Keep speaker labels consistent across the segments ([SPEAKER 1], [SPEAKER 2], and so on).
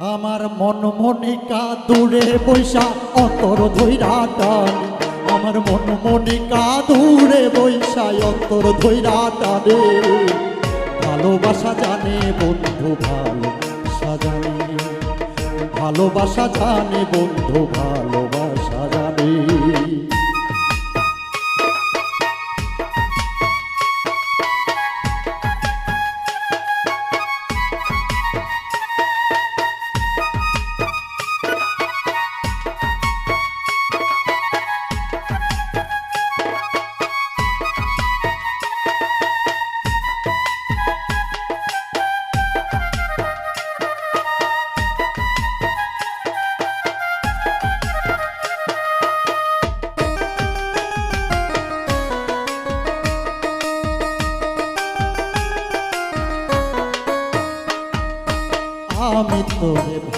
[SPEAKER 1] আমার মন মনিকা দূরে বৈশা, অন্তর ধৈরা টানে। আমার মন মনিকা দূরে বৈশা, অন্তর ধৈরা টানে। ভালোবাসা জানে বন্ধু ভালোবাসা জানে। ভালোবাসা জানে বন্ধু ভালোবাসা জানে।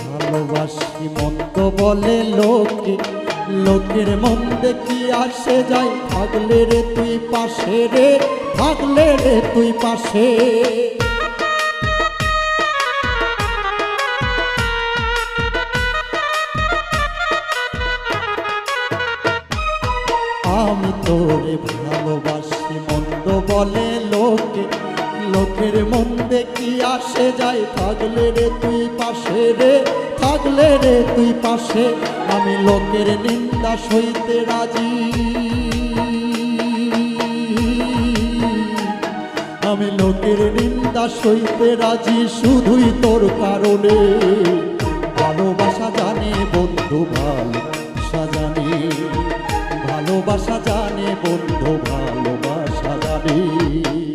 [SPEAKER 1] ভালোবাসি মন্দ বলে লোকে, লোকের মন দেখি আসে যায়। থাকলে রে তুই পাশে রে থাকলে রে তুই পাশে। লোকের মন্দে কি আসে যায়? থাকলে রে তুই পাশে রে, থাকলে রে তুই পাশে। আমি লোকের নিন্দা সইতে রাজি। আমি লোকের নিন্দা সইতে রাজি, শুধুই তোর কারণে। ভালোবাসা জানে বন্ধু ভালোবাসা জানে। ভালোবাসা জানে বন্ধু, ভালোবাসা জানে।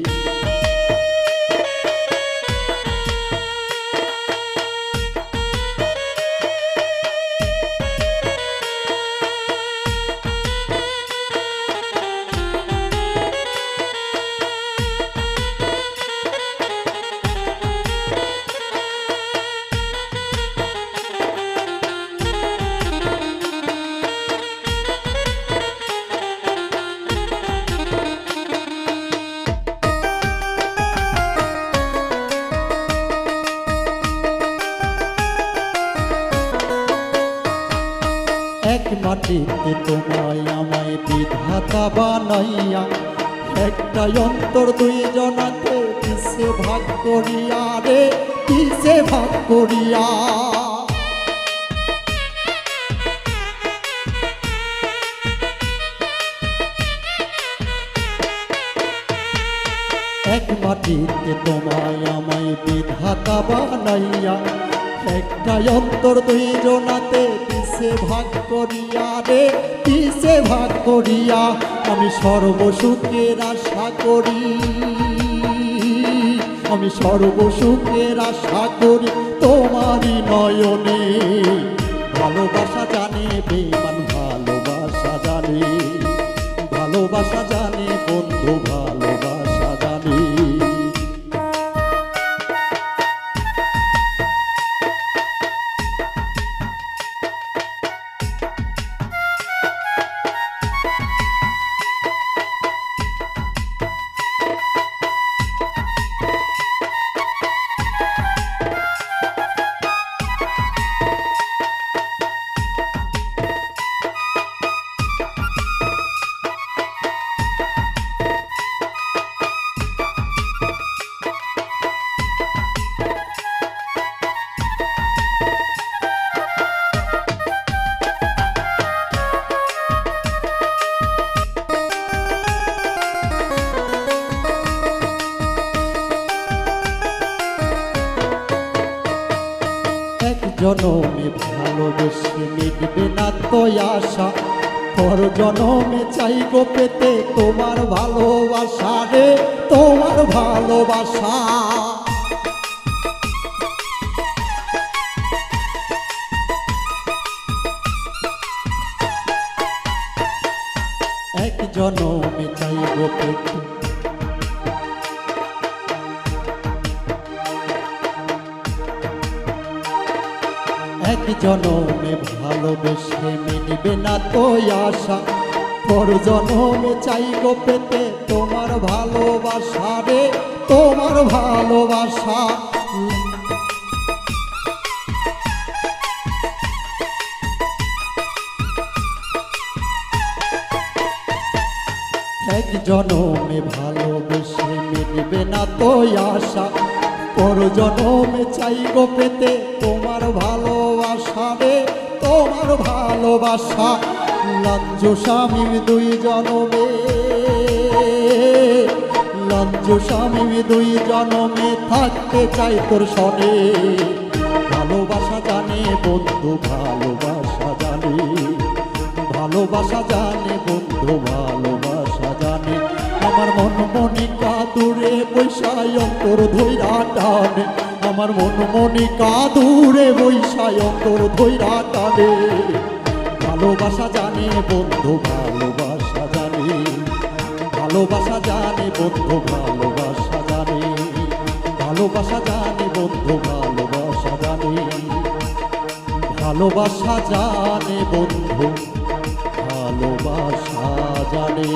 [SPEAKER 1] এক মাটিতে তোমায় আমায় বিধাতা বানাইয়া একটা অন্তর দুই জনাতে কিসে ভাগ করিয়া রে, কিসে ভাগ করিয়া? এক মাটিতে তোমায় আমায় বিধাতা বানাইয়া একটা অন্তর দুই জনাতে কিসে ভাগ করিয়া রে কিসে ভাগ করিয়া আমি সর্বসুখের আশা করি। আমি সর্বসুখের আশা করি, তোমারই নয়নে। ভালোবাসা জানে বেমান ভালোবাসা জানে। জনমে ভালোবেসে মিটবে না তো আশা। তোর জনমে চাই গো পেতে তোমার ভালোবাসা রে, তোমার ভালোবাসা। এক জনমে চাই গো পেতে এক জনমে ভালোবেসে মিলবে না তো আশা। পর জনমে চাইব পেতে তোমার ভালোবাসা রে, তোমার ভালোবাসা। এক জনমে ভালোবেসে মিলবে না তো আশা। পর জনমে চাইব পেতে তোমার রে তোমার ভালোবাসা। লঞ্জ স্বামী দুই জনমে। লঞ্জ স্বামী দুই জনমে থাকতে চাই তোর সনে। ভালোবাসা জানে বন্ধু, ভালোবাসা জানে। ভালোবাসা জানে বন্ধু, ভালোবাসা জানে। আমার মন মনিকা দূরে বৈশায় অন্তর ধৈরা টানে। আমার মন মনিকা কাদুরে বৈশায় অন্তর ধৈরা টানে ভালোবাসা জানে বন্ধু, ভালোবাসা জানে। ভালোবাসা জানে বন্ধু, ভালোবাসা জানে। ভালোবাসা জানে বন্ধু, ভালোবাসা জানে। ভালোবাসা জানে বন্ধু, ভালোবাসা জানে।